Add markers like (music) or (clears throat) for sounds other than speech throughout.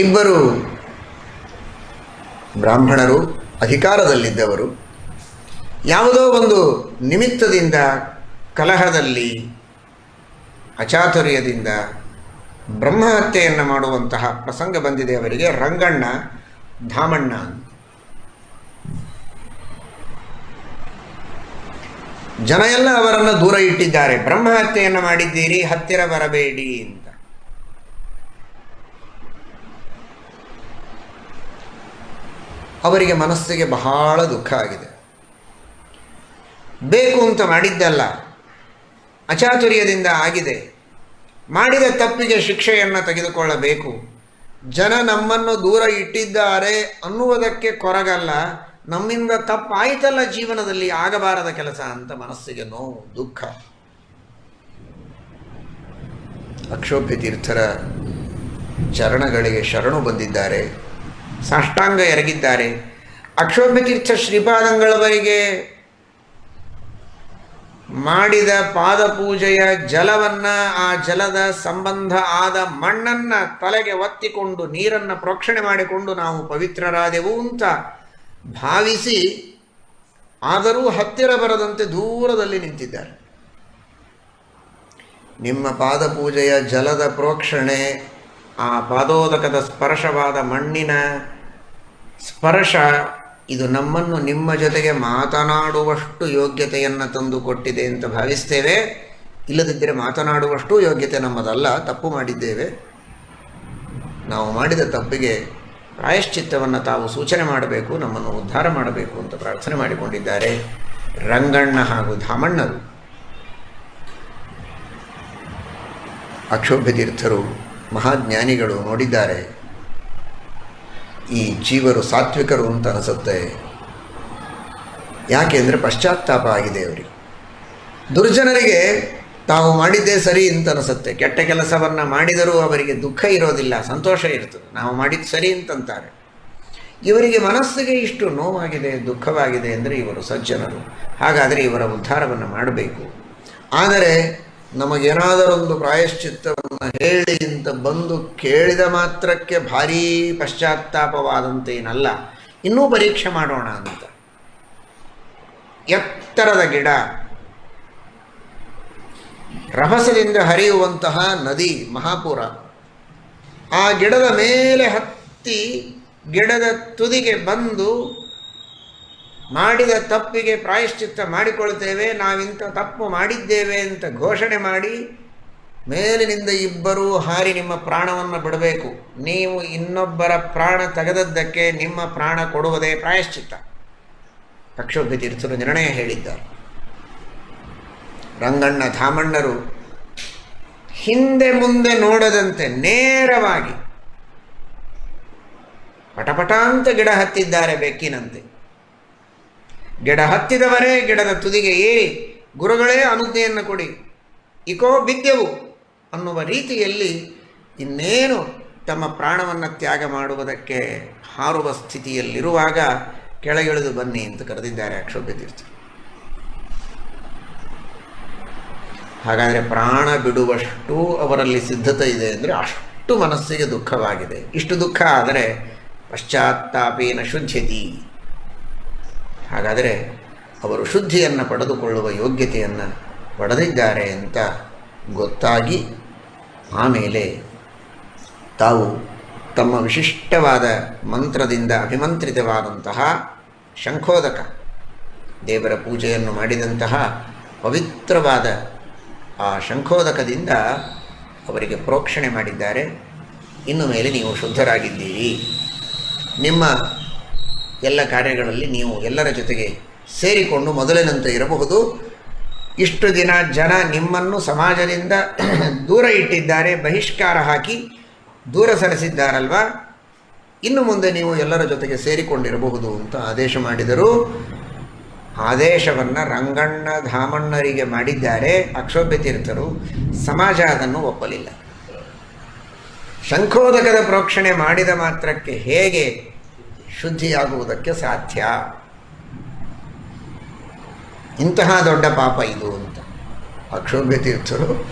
ಇಬ್ಬರು ಬ್ರಾಹ್ಮಣರು ಅಧಿಕಾರದಲ್ಲಿದ್ದವರು. ಯಾವುದೋ ಒಂದು ನಿಮಿತ್ತದಿಂದ ಕಲಹದಲ್ಲಿ, ಅಚಾತುರ್ಯದಿಂದ ಬ್ರಹ್ಮಹತ್ಯೆಯನ್ನು ಮಾಡುವಂತಹ ಪ್ರಸಂಗ ಬಂದಿದೆ ಅವರಿಗೆ, ರಂಗಣ್ಣ ಧಾಮಣ್ಣ. ಜನ ಎಲ್ಲ ಅವರನ್ನು ದೂರ ಇಟ್ಟಿದ್ದಾರೆ. ಬ್ರಹ್ಮಹತ್ಯೆಯನ್ನು ಮಾಡಿದ್ದೀರಿ, ಹತ್ತಿರ ಬರಬೇಡಿ ಅಂತ. ಅವರಿಗೆ ಮನಸ್ಸಿಗೆ ಬಹಳ ದುಃಖ ಆಗಿದೆ. ಬೇಕು ಅಂತ ಮಾಡಿದ್ದಲ್ಲ ಅಚಾತುರ್ಯದಿಂದ ಆಗಿದೆ. ಮಾಡಿದ ತಪ್ಪಿಗೆ ಶಿಕ್ಷೆಯನ್ನು ತೆಗೆದುಕೊಳ್ಳಬೇಕು. ಜನ ನಮ್ಮನ್ನು ದೂರ ಇಟ್ಟಿದ್ದಾರೆ ಅನ್ನುವುದಕ್ಕೆ ಕೊರಗಲ್ಲ. ನಮ್ಮಿಂದ ತಪ್ಪಾಯಿತಲ್ಲ ಜೀವನದಲ್ಲಿ ಆಗಬಾರದ ಕೆಲಸ ಅಂತ ಮನಸ್ಸಿಗೆ ನೋವು, ದುಃಖ. ಅಕ್ಷೋಭ್ಯ ತೀರ್ಥರ ಚರಣಗಳಿಗೆ ಶರಣು ಬಂದಿದ್ದಾರೆ. ಸಾಷ್ಟಾಂಗ ಎರಗಿದ್ದಾರೆ. ಅಕ್ಷೋಭ್ಯತೀರ್ಥ ಶ್ರೀಪಾದಂಗಳವರಿಗೆ ಮಾಡಿದ ಪಾದಪೂಜೆಯ ಜಲವನ್ನು ಆ ಜಲದ ಸಂಬಂಧ ಆದ ಮಣ್ಣನ್ನು ತಲೆಗೆ ಒತ್ತಿಕೊಂಡು ನೀರನ್ನು ಪ್ರೋಕ್ಷಣೆ ಮಾಡಿಕೊಂಡು ನಾವು ಪವಿತ್ರರಾದೆವು ಅಂತ ಭಾವಿಸಿ ಆದರೂ ಹತ್ತಿರ ಬರದಂತೆ ದೂರದಲ್ಲಿ ನಿಂತಿದ್ದಾರೆ. ನಿಮ್ಮ ಪಾದಪೂಜೆಯ ಜಲದ ಪ್ರೋಕ್ಷಣೆ ಆ ಪಾದೋದಕದ ಸ್ಪರ್ಶವಾದ ಮಣ್ಣಿನ ಸ್ಪರ್ಶ, ಇದು ನಮ್ಮನ್ನು ನಿಮ್ಮ ಜೊತೆಗೆ ಮಾತನಾಡುವಷ್ಟು ಯೋಗ್ಯತೆಯನ್ನು ತಂದು ಕೊಟ್ಟಿದೆ ಅಂತ ಭಾವಿಸ್ತೇವೆ. ಇಲ್ಲದಿದ್ದರೆ ಮಾತನಾಡುವಷ್ಟು ಯೋಗ್ಯತೆ ನಮ್ಮದಲ್ಲ, ತಪ್ಪು ಮಾಡಿದ್ದೇವೆ. ನಾವು ಮಾಡಿದ ತಪ್ಪಿಗೆ ಪ್ರಾಯಶ್ಚಿತ್ತವನ್ನು ತಾವು ಸೂಚನೆ ಮಾಡಬೇಕು, ನಮ್ಮನ್ನು ಉದ್ಧಾರ ಮಾಡಬೇಕು ಅಂತ ಪ್ರಾರ್ಥನೆ ಮಾಡಿಕೊಂಡಿದ್ದಾರೆ. ರಂಗಣ್ಣ ಹಾಗೂ ಧಾಮಣ್ಣರು ಅಕ್ಷೋಭ್ಯ ತೀರ್ಥರು ಮಹಾಜ್ಞಾನಿಗಳು ನೋಡಿದ್ದಾರೆ. ಈ ಜೀವರು ಸಾತ್ವಿಕರು ಅಂತ ಅನಿಸುತ್ತೆ. ಯಾಕೆ ಅಂದರೆ ಪಶ್ಚಾತ್ತಾಪ ಆಗಿದೆ ಅವರಿಗೆ. ದುರ್ಜನರಿಗೆ ತಾವು ಮಾಡಿದ್ದೇ ಸರಿ ಅಂತ ಅನಿಸುತ್ತೆ. ಕೆಟ್ಟ ಕೆಲಸವನ್ನು ಮಾಡಿದರೂ ಅವರಿಗೆ ದುಃಖ ಇರೋದಿಲ್ಲ, ಸಂತೋಷ ಇರ್ತದೆ. ನಾವು ಮಾಡಿದ್ದು ಸರಿ ಅಂತಂತಾರೆ. ಇವರಿಗೆ ಮನಸ್ಸಿಗೆ ಇಷ್ಟು ನೋವಾಗಿದೆ, ದುಃಖವಾಗಿದೆ ಅಂದರೆ ಇವರು ಸಜ್ಜನರು. ಹಾಗಾದರೆ ಇವರ ಉದ್ಧಾರವನ್ನು ಮಾಡಬೇಕು. ಆದರೆ ನಮಗೇನಾದರೊಂದು ಪ್ರಾಯಶ್ಚಿತ್ತವನ್ನು ಹೇಳಿ ಅಂತ ಬಂದು ಕೇಳಿದ ಮಾತ್ರಕ್ಕೆ ಭಾರೀ ಪಶ್ಚಾತ್ತಾಪವಾದಂತೇನಲ್ಲ ಇನ್ನೂ ಪರೀಕ್ಷೆ ಮಾಡೋಣ ಅಂತ. ಎತ್ತರದ ಗಿಡ, ರಭಸದಿಂದ ಹರಿಯುವಂತಹ ನದಿ ಮಹಾಪುರ, ಆ ಗಿಡದ ಮೇಲೆ ಹತ್ತಿ ಗಿಡದ ತುದಿಗೆ ಬಂದು ಮಾಡಿದ ತಪ್ಪಿಗೆ ಪ್ರಾಯಶ್ಚಿತ್ತ ಮಾಡಿಕೊಳ್ತೇವೆ ನಾವಿಂಥ ತಪ್ಪು ಮಾಡಿದ್ದೇವೆ ಅಂತ ಘೋಷಣೆ ಮಾಡಿ, ಮೇಲಿನಿಂದ ಇಬ್ಬರೂ ಹಾರಿ ನಿಮ್ಮ ಪ್ರಾಣವನ್ನು ಬಿಡಬೇಕು. ನೀವು ಇನ್ನೊಬ್ಬರ ಪ್ರಾಣ ತೆಗೆದದ್ದಕ್ಕೆ ನಿಮ್ಮ ಪ್ರಾಣ ಕೊಡುವುದೇ ಪ್ರಾಯಶ್ಚಿತ್ತ. ಪಕ್ಷೋಭಿ ತೀರ್ಥರು ನಿರ್ಣಯ ಹೇಳಿದ್ದಾರೆ. ರಂಗಣ್ಣ ಧಾಮಣ್ಣರು ಹಿಂದೆ ಮುಂದೆ ನೋಡದಂತೆ ನೇರವಾಗಿ ಪಟಪಟಾಂತ ಗಿಡ ಹತ್ತಿದ್ದಾರೆ ಬೆಕ್ಕಿನಂತೆ. ಗಿಡ ಹತ್ತಿದವರೇ ಗಿಡದ ತುದಿಗೆ ಏರಿ ಗುರುಗಳೇ ಅನುಜ್ಞೆಯನ್ನು ಕೊಡಿ. ಇಕೋ ಬಿದ್ದೆವು ಅನ್ನುವ ರೀತಿಯಲ್ಲಿ ಇನ್ನೇನು ತಮ್ಮ ಪ್ರಾಣವನ್ನು ತ್ಯಾಗ ಮಾಡುವುದಕ್ಕೆ ಹಾರುವ ಸ್ಥಿತಿಯಲ್ಲಿರುವಾಗ ಕೆಳಗಿಳಿದು ಬನ್ನಿ ಅಂತ ಕರೆದಿದ್ದಾರೆ ಅಕ್ಷೋಭ್ಯ ತೀರ್ಥ. ಹಾಗಾದರೆ ಪ್ರಾಣ ಬಿಡುವಷ್ಟು ಅವರಲ್ಲಿ ಸಿದ್ಧತೆ ಇದೆ ಅಂದರೆ ಅಷ್ಟು ಮನಸ್ಸಿಗೆ ದುಃಖವಾಗಿದೆ. ಇಷ್ಟು ದುಃಖ ಆದರೆ ಪಶ್ಚಾತ್ತಾಪೇನ ಶುದ್ಧತಿ. ಹಾಗಾದರೆ ಅವರು ಶುದ್ಧಿಯನ್ನು ಪಡೆದುಕೊಳ್ಳುವ ಯೋಗ್ಯತೆಯನ್ನು ಪಡೆದಿದ್ದಾರೆ ಅಂತ ಗೊತ್ತಾಗಿ ಆಮೇಲೆ ತಾವು ತಮ್ಮ ವಿಶಿಷ್ಟವಾದ ಮಂತ್ರದಿಂದ ಅಭಿಮಂತ್ರಿತವಾದಂತಹ ಶಂಖೋದಕ ದೇವರ ಪೂಜೆಯನ್ನು ಮಾಡಿದಂತಹ ಪವಿತ್ರವಾದ ಆ ಶಂಖೋದಕದಿಂದ ಅವರಿಗೆ ಪ್ರೋಕ್ಷಣೆ ಮಾಡಿದ್ದಾರೆ. ಇನ್ನು ಮೇಲೆ ನೀವು ಶುದ್ಧರಾಗಿದ್ದೀರಿ. ನಿಮ್ಮ ಎಲ್ಲ ಕಾರ್ಯಗಳಲ್ಲಿ ನೀವು ಎಲ್ಲರ ಜೊತೆಗೆ ಸೇರಿಕೊಂಡು ಮೊದಲಿನಂತೆ ಇರಬಹುದು. ಇಷ್ಟು ದಿನ ಜನ ನಿಮ್ಮನ್ನು ಸಮಾಜದಿಂದ (clears throat) ದೂರ ಇಟ್ಟಿದ್ದಾರೆ, ಬಹಿಷ್ಕಾರ ಹಾಕಿ ದೂರ ಸರಿಸಿದ್ದಾರಲ್ವ? ಇನ್ನು ಮುಂದೆ ನೀವು ಎಲ್ಲರ ಜೊತೆಗೆ ಸೇರಿಕೊಂಡಿರಬಹುದು ಅಂತ ಆದೇಶ ಮಾಡಿದರು. ಆದೇಶವನ್ನು ರಂಗಣ್ಣ ಧಾಮಣ್ಣರಿಗೆ ಮಾಡಿದ್ದಾರೆ. ಅಕ್ಷೋಭ್ಯ ತೀರ್ಥರು ಸಮಾಜ ಅದನ್ನು ಒಪ್ಪಲಿಲ್ಲ. ಶಂಖೋದಕದ ಪ್ರೋಕ್ಷಣೆ ಮಾಡಿದ ಮಾತ್ರಕ್ಕೆ ಹೇಗೆ ಶುದ್ಧಿಯಾಗುವುದಕ್ಕೆ ಸಾಧ್ಯ. ಇಂತಹ ದೊಡ್ಡ ಪಾಪ ಇದು ಅಂತ. ಅಕ್ಷೋಭ್ಯ ತೀರ್ಥರು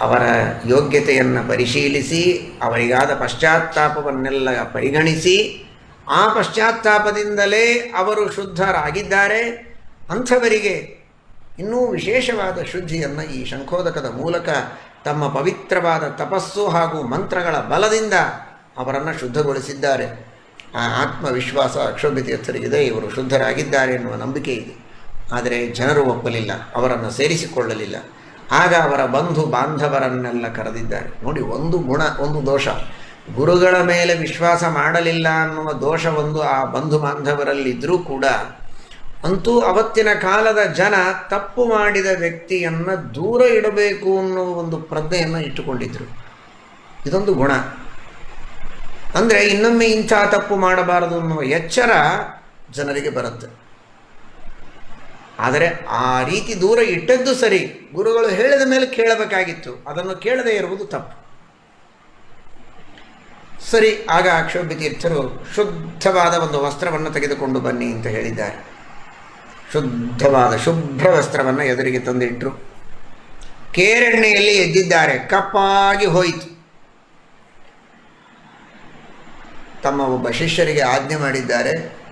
ಅವರ ಯೋಗ್ಯತೆಯನ್ನು ಪರಿಶೀಲಿಸಿ, ಅವರಿಗಾದ ಪಶ್ಚಾತ್ತಾಪವನ್ನೆಲ್ಲ ಪರಿಗಣಿಸಿ, ಆ ಪಶ್ಚಾತ್ತಾಪದಿಂದಲೇ ಅವರು ಶುದ್ಧರಾಗಿದ್ದಾರೆ. ಅಂಥವರಿಗೆ ಇನ್ನೂ ವಿಶೇಷವಾದ ಶುದ್ಧಿಯನ್ನು ಈ ಶಂಖೋದಕದ ಮೂಲಕ ತಮ್ಮ ಪವಿತ್ರವಾದ ತಪಸ್ಸು ಹಾಗೂ ಮಂತ್ರಗಳ ಬಲದಿಂದ ಅವರನ್ನು ಶುದ್ಧಗೊಳಿಸಿದ್ದಾರೆ. ಆ ಆತ್ಮವಿಶ್ವಾಸ ಅಕ್ಷೋಭ್ಯತೀರ್ಥರಿಗಿದೆ ಇವರು ಶುದ್ಧರಾಗಿದ್ದಾರೆ ಎನ್ನುವ ನಂಬಿಕೆ ಇದೆ. ಆದರೆ ಜನರು ಒಪ್ಪಲಿಲ್ಲ, ಅವರನ್ನು ಸೇರಿಸಿಕೊಳ್ಳಲಿಲ್ಲ. ಆಗ ಅವರ ಬಂಧು ಬಾಂಧವರನ್ನೆಲ್ಲ ಕರೆದಿದ್ದಾರೆ. ನೋಡಿ, ಒಂದು ಗುಣ, ಒಂದು ದೋಷ. ಗುರುಗಳ ಮೇಲೆ ವಿಶ್ವಾಸ ಮಾಡಲಿಲ್ಲ ಅನ್ನುವ ದೋಷ ಒಂದು ಆ ಬಂಧು ಬಾಂಧವರಲ್ಲಿದ್ದರೂ ಕೂಡ, ಅಂತೂ ಅವತ್ತಿನ ಕಾಲದ ಜನ ತಪ್ಪು ಮಾಡಿದ ವ್ಯಕ್ತಿಯನ್ನು ದೂರ ಇಡಬೇಕು ಅನ್ನುವ ಒಂದು ಪ್ರಜ್ಞೆಯನ್ನು ಇಟ್ಟುಕೊಂಡಿದ್ದರು ಇದೊಂದು ಗುಣ. ಅಂದರೆ ಇನ್ನೊಮ್ಮೆ ಇಂಥ ತಪ್ಪು ಮಾಡಬಾರದು ಅನ್ನುವ ಎಚ್ಚರ ಜನರಿಗೆ ಬರುತ್ತೆ. ಆದರೆ ಆ ರೀತಿ ದೂರ ಇಟ್ಟದ್ದು ಸರಿ, ಗುರುಗಳು ಹೇಳಿದ ಮೇಲೆ ಕೇಳಬೇಕಾಗಿತ್ತು. ಅದನ್ನು ಕೇಳದೇ ಇರುವುದು ತಪ್ಪು. ಸರಿ, ಆಗ ಅಕ್ಷೋಭ್ಯ ತೀರ್ಥರು ಶುದ್ಧವಾದ ಒಂದು ವಸ್ತ್ರವನ್ನು ತೆಗೆದುಕೊಂಡು ಬನ್ನಿ ಅಂತ ಹೇಳಿದ್ದಾರೆ. ಶುದ್ಧವಾದ ಶುಭ್ರ ವಸ್ತ್ರವನ್ನು ಎದುರಿಗೆ ತಂದಿಟ್ಟರು ಕೇರೆಣ್ಣೆಯಲ್ಲಿ ಎದ್ದಿದ್ದಾರೆ. ಕಪ್ಪಾಗಿ ಹೋಯಿತು. ತಮ್ಮ ಒಬ್ಬ ಶಿಷ್ಯರಿಗೆ ಆಜ್ಞೆ ಮಾಡಿದ್ದಾರೆ.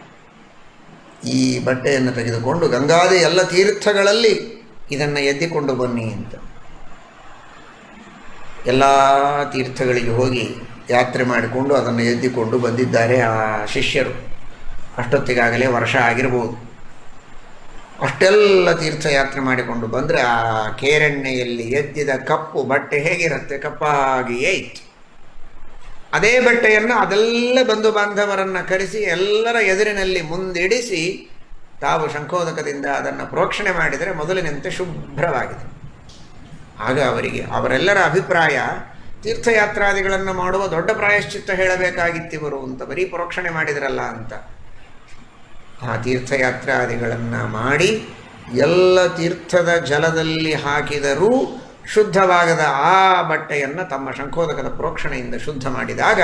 ಈ ಬಟ್ಟೆಯನ್ನು ತೆಗೆದುಕೊಂಡು ಗಂಗಾದಿ ಎಲ್ಲ ತೀರ್ಥಗಳಲ್ಲಿ ಇದನ್ನು ಎದ್ದಿಕೊಂಡು ಬನ್ನಿ ಅಂತ. ಎಲ್ಲ ತೀರ್ಥಗಳಿಗೆ ಹೋಗಿ ಯಾತ್ರೆ ಮಾಡಿಕೊಂಡು ಅದನ್ನು ಎದ್ದಿಕೊಂಡು ಬಂದಿದ್ದಾರೆ ಆ ಶಿಷ್ಯರು. ಅಷ್ಟೊತ್ತಿಗಾಗಲೇ ವರ್ಷ ಆಗಿರ್ಬೋದು. ಅಷ್ಟೆಲ್ಲ ತೀರ್ಥಯಾತ್ರೆ ಮಾಡಿಕೊಂಡು ಬಂದರೆ ಆ ಕೇರೆಣ್ಣೆಯಲ್ಲಿ ಎದ್ದಿದ ಕಪ್ಪು ಬಟ್ಟೆ ಹೇಗಿರುತ್ತೆ? ಕಪ್ಪಾಗಿಯೇ ಇತ್ತು. ಅದೇ ಬಟ್ಟೆಯನ್ನು ಅದೆಲ್ಲ ಬಂಧು ಬಾಂಧವರನ್ನು ಕರೆಸಿ ಎಲ್ಲರ ಎದುರಿನಲ್ಲಿ ಮುಂದಿಡಿಸಿ ತಾವು ಶಂಖೋದಕದಿಂದ ಅದನ್ನು ಪ್ರೋಕ್ಷಣೆ ಮಾಡಿದರೆ ಮೊದಲಿನಂತೆ ಶುಭ್ರವಾಗಿದೆ. ಆಗ ಅವರಿಗೆ ಅವರೆಲ್ಲರ ಅಭಿಪ್ರಾಯ, ತೀರ್ಥಯಾತ್ರಾದಿಗಳನ್ನು ಮಾಡುವ ದೊಡ್ಡ ಪ್ರಾಯಶ್ಚಿತ್ತ ಹೇಳಬೇಕಾಗಿತ್ತಿವರು ಅಂತ ಬರೀ ಪ್ರೋಕ್ಷಣೆ ಮಾಡಿದರಲ್ಲ ಅಂತ. ಆ ತೀರ್ಥಯಾತ್ರಾದಿಗಳನ್ನು ಮಾಡಿ ಎಲ್ಲ ತೀರ್ಥದ ಜಲದಲ್ಲಿ ಹಾಕಿದರೂ ಶುದ್ಧವಾಗದ ಆ ಬಟ್ಟೆಯನ್ನು ತಮ್ಮ ಶಂಖೋದಕದ ಪ್ರೋಕ್ಷಣೆಯಿಂದ ಶುದ್ಧ ಮಾಡಿದಾಗ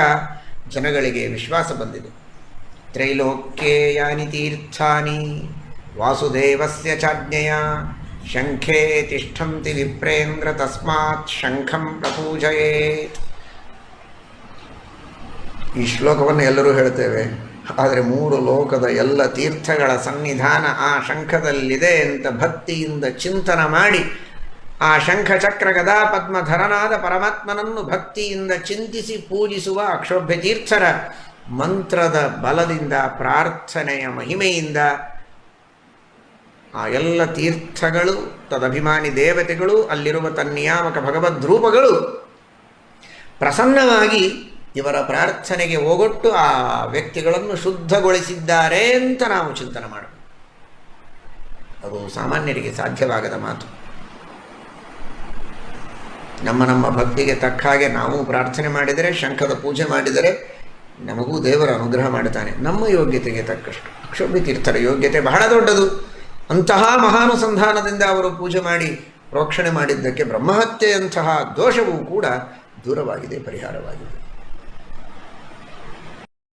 ಜನಗಳಿಗೆ ವಿಶ್ವಾಸ ಬಂದಿದೆ. ತ್ರೈಲೋಕ್ಯೇ ಯಾನಿ ತೀರ್ಥಾನಿ, ವಾಸುದೇವಸ್ಯ ಚಾಜ್ಞೆಯ, ಶಂಖೇ ತಿಷ್ಠಂತಿ ವಿಪ್ರೇಂದ್ರ ತಸ್ಮಾತ್ ಶಂಖಂ ಪ್ರಪೂಜಯೇತ್ ಈ ಶ್ಲೋಕವನ್ನು ಎಲ್ಲರೂ ಹೇಳ್ತೇವೆ, ಆದರೆ ಮೂರು ಲೋಕದ ಎಲ್ಲ ತೀರ್ಥಗಳ ಸನ್ನಿಧಾನ ಆ ಶಂಖದಲ್ಲಿದೆ ಅಂತ ಭಕ್ತಿಯಿಂದ ಚಿಂತನ ಮಾಡಿ ಆ ಶಂಖ ಚಕ್ರ ಗದಾ ಪದ್ಮಧರನಾದ ಪರಮಾತ್ಮನನ್ನು ಭಕ್ತಿಯಿಂದ ಚಿಂತಿಸಿ ಪೂಜಿಸುವ ಅಕ್ಷೋಭ್ಯ ತೀರ್ಥರ ಮಂತ್ರದ ಬಲದಿಂದ, ಪ್ರಾರ್ಥನೆಯ ಮಹಿಮೆಯಿಂದ ಆ ಎಲ್ಲ ತೀರ್ಥಗಳು, ತದಭಿಮಾನಿ ದೇವತೆಗಳು, ಅಲ್ಲಿರುವ ತನ್ನಿಯಾಮಕ ಭಗವದ್ರೂಪಗಳು ಪ್ರಸನ್ನವಾಗಿ ಇವರ ಪ್ರಾರ್ಥನೆಗೆ ಹೋಗೊಟ್ಟು ಆ ವ್ಯಕ್ತಿಗಳನ್ನು ಶುದ್ಧಗೊಳಿಸಿದ್ದಾರೆ ಅಂತ ನಾವು ಚಿಂತನೆ ಮಾಡಬೇಕು ಅದು ಸಾಮಾನ್ಯರಿಗೆ ಸಾಧ್ಯವಾಗದ ಮಾತು. ನಮ್ಮ ನಮ್ಮ ಭಕ್ತಿಗೆ ತಕ್ಕ ಹಾಗೆ ನಾವು ಪ್ರಾರ್ಥನೆ ಮಾಡಿದರೆ ಶಂಖದ ಪೂಜೆ ಮಾಡಿದರೆ ನಮಗೂ ದೇವರ ಅನುಗ್ರಹ ಮಾಡುತ್ತಾನೆ. ನಮ್ಮ ಯೋಗ್ಯತೆಗೆ ತಕ್ಕಷ್ಟು. ಕ್ಷೋಭಿತೀರ್ಥರ ತೀರ್ಥರ ಯೋಗ್ಯತೆ ಬಹಳ ದೊಡ್ಡದು. ಅಂತಹ ಮಹಾನುಸಂಧಾನದಿಂದ ಅವರು ಪೂಜೆ ಮಾಡಿ, ಪ್ರೋಕ್ಷಣೆ ಮಾಡಿದ್ದಕ್ಕೆ ಬ್ರಹ್ಮಹತ್ಯೆಯಂತಹ ದೋಷವೂ ಕೂಡ ದೂರವಾಗಿದೆ, ಪರಿಹಾರವಾಗಿದೆ.